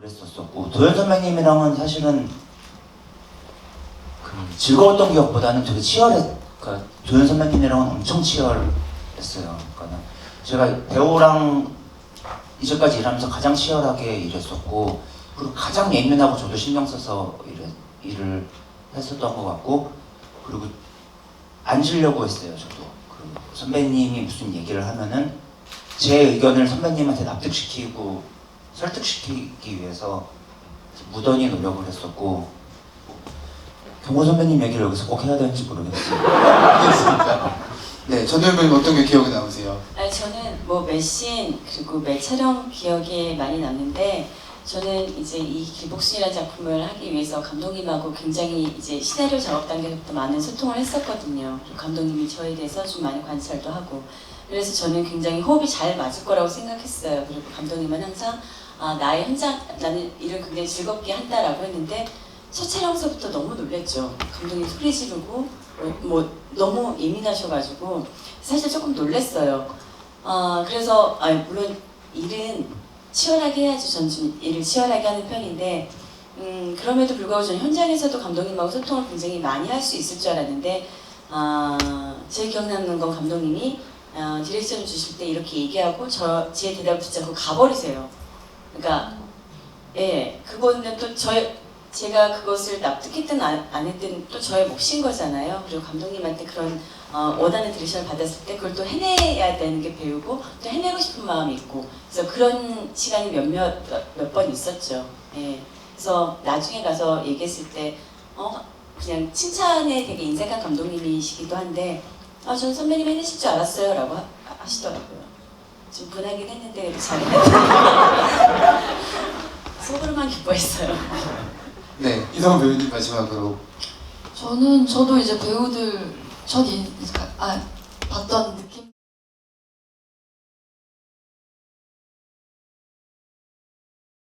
그랬었었고 도현 선배님이랑은 사실은 그 즐거웠던 기억보다는 되게 치열했. 그러니까 도현 선배님이랑은 엄청 치열했어요. 그러니까 제가 배우랑 이제까지 일하면서 가장 치열하게 일했었고 그리고 가장 예민하고 저도 신경 써서 일을, 일을 했었던 것 같고 그리고 안 지려고 했어요 저도 그 선배님이 무슨 얘기를 하면은 제 의견을 선배님한테 납득시키고 설득시키기 위해서 무던히 노력을 했었고 경호 선배님 얘기를 여기서 꼭 해야 되는지 모르겠어요 알겠습니다. 네, 전도연배님 어떤 게 기억에 남으세요? 아니 저는 뭐 매신 그리고 매 촬영 기억에 많이 남는데 저는 이제 이 길복순이라는 작품을 하기 위해서 감독님하고 굉장히 이제 시나리오 작업 단계부터 많은 소통을 했었거든요. 그리고 감독님이 저에 대해서 좀 많이 관찰도 하고 그래서 저는 굉장히 호흡이 잘 맞을 거라고 생각했어요. 그리고 감독님은 항상 아, 나의 현장 나는 일을 굉장히 즐겁게 한다라고 했는데 첫 촬영서부터 너무 놀랬죠. 감독님 소리 지르고 어, 뭐 너무 예민하셔가지고 사실 조금 놀랬어요. 아 그래서 아 물론 일은 치열하게 해야지 전좀 일을 치열하게 하는 편인데 음 그럼에도 불구하고 저는 현장에서도 감독님하고 소통을 굉장히 많이 할 수 있을 줄 알았는데 아 제일 기억나는 건 감독님이 아, 디렉션을 주실 때 이렇게 얘기하고 저 제 대답을 붙잡고 가버리세요. 그러니까 예 그거는 또 저의 제가 그것을 납득했든 안, 안 했든 또 저의 몫인 거잖아요. 그리고 감독님한테 그런 어, 원하는 디렉션을 받았을 때 그걸 또 해내야 되는 게 배우고 또 해내고 싶은 마음이 있고 그래서 그런 시간이 몇몇 몇 번 있었죠. 예. 그래서 나중에 가서 얘기했을 때 어, 그냥 칭찬에 되게 인색한 감독님이시기도 한데 아, 전 선배님 해내실 줄 알았어요 라고 하, 하시더라고요. 좀 분하긴 했는데 잘해냈어요. 속으로만 기뻐했어요. 네, 이성훈 배우님 마지막으로 저는 저도 이제 배우들 첫 인, 아 봤던